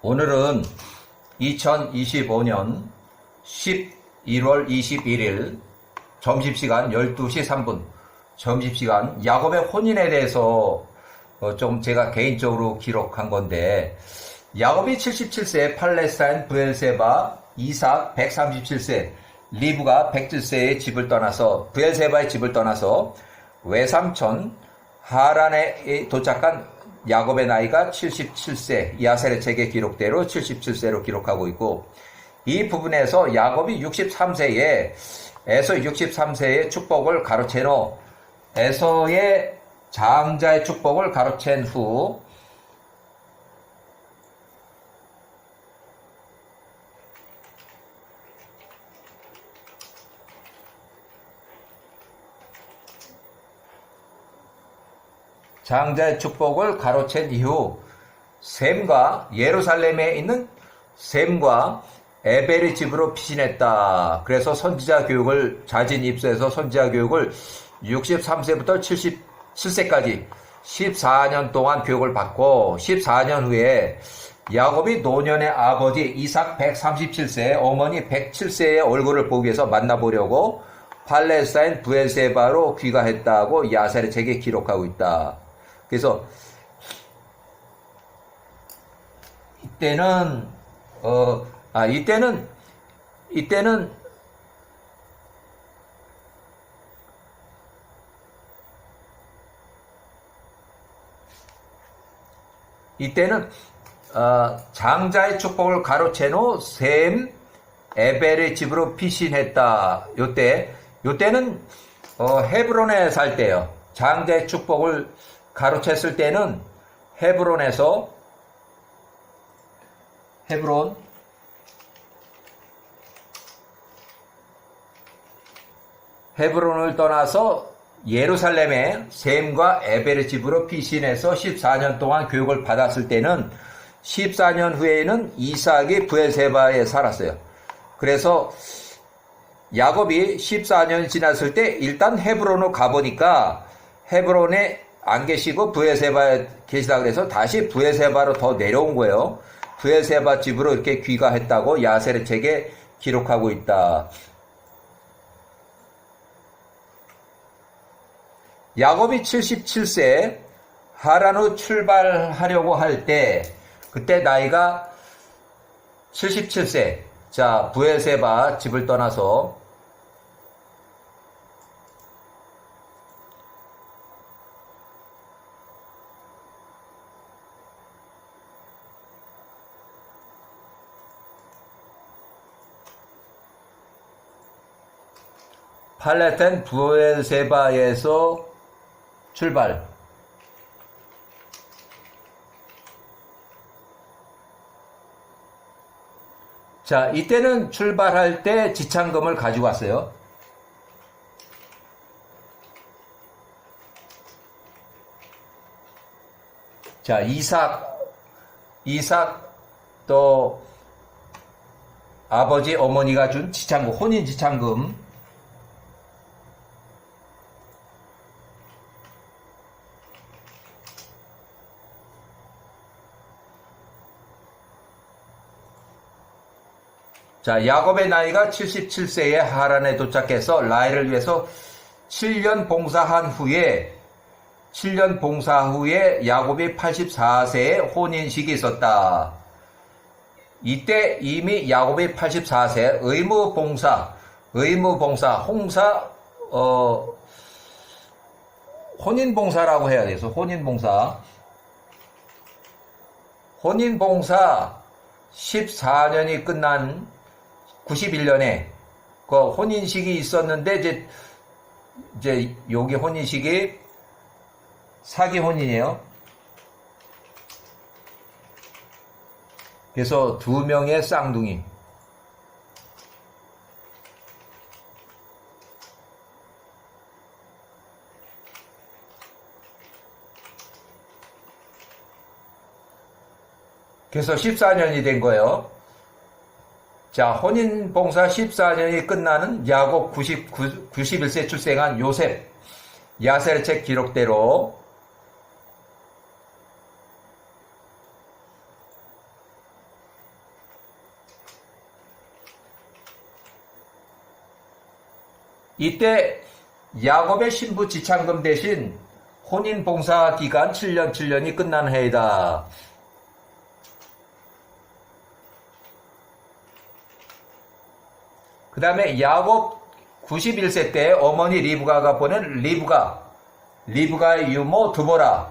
오늘은 2025년 11월 21일 점심시간 12시 3분. 점심시간 야곱의 혼인에 대해서 어, 좀 제가 개인적으로 기록한 건데 야곱이 77세 팔레스타인 부엘세바 이삭 137세 리브가 107세의 집을 떠나서 부엘세바의 집을 떠나서 외삼촌 하란에 도착한 야곱의 나이가 77세 야셀의 책의 기록대로 77세로 기록하고 있고 이 부분에서 야곱이 63세에 에서 63세의 축복을 가로채노 에서의 장자의 축복을 가로챈 후 장자의 축복을 가로챈 이후 셈과 예루살렘에 있는 셈과 에벨의 집으로 피신했다. 그래서 선지자 교육을 자진 입수해서 선지자 교육을 63세부터 77세까지 14년 동안 교육을 받고 14년 후에 야곱이 노년의 아버지 이삭 137세, 어머니 107세의 얼굴을 보기 위해서 만나보려고 팔레스타인 부엘세바로 귀가했다고 야살의 책에 기록하고 있다. 그래서 이때는 어, 아 이때는 이때는 이때는 어, 장자의 축복을 가로채노 셈 에벨의 집으로 피신했다. 요때 요때는 어, 헤브론에 살 때요. 장자의 축복을 가로챘을 때는 헤브론에서 헤브론 헤브론을 떠나서 예루살렘에 셈과 에벨의 집으로 피신해서 14년 동안 교육을 받았을 때는 14년 후에는 이삭이 부엘세바에 살았어요. 그래서 야곱이 14년 지났을 때 일단 헤브론으로 가보니까 헤브론에 안 계시고 부엘세바에 계시다 그래서 다시 부엘세바로 더 내려온 거예요. 부엘세바 집으로 이렇게 귀가했다고 야세르 책에 기록하고 있다. 야곱이 77세 하란으로 출발하려고 할 때 그때 나이가 77세 자 부엘세바 집을 떠나서 팔레텐 부엘세바에서 출발. 자, 이때는 출발할 때 지창금을 가지고 왔어요. 자, 이삭, 이삭 또 아버지 어머니가 준 지창금, 혼인 지창금 자, 야곱의 나이가 77세에 하란에 도착해서 라헬을 위해서 7년 봉사한 후에 7년 봉사 후에 야곱이 84세에 혼인식이 있었다. 이때 이미 야곱이 84세 의무 봉사, 의무 봉사, 홍사, 어, 혼인 봉사라고 해야 돼서 혼인 봉사. 혼인 봉사 14년이 끝난 91년에 그 혼인식이 있었는데 이제 이제 여기 혼인식이 사기 혼인이에요. 그래서 두 명의 쌍둥이. 그래서 14년이 된 거예요. 자, 혼인 봉사 14년이 끝나는 야곱 99, 91세 출생한 요셉. 야셀 책 기록대로 이때 야곱의 신부 지창금 대신 혼인 봉사 기간 7년 7년이 끝난 해이다. 그 다음에 야곱 91세 때 어머니 리브가가 보낸 리브가, 리브가의 유모 두보라,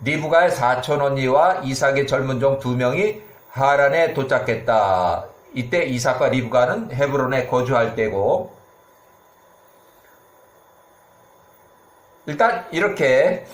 리브가의 사촌 언니와 이삭의 젊은 종 두 명이 하란에 도착했다. 이때 이삭과 리브가는 헤브론에 거주할 때고, 일단 이렇게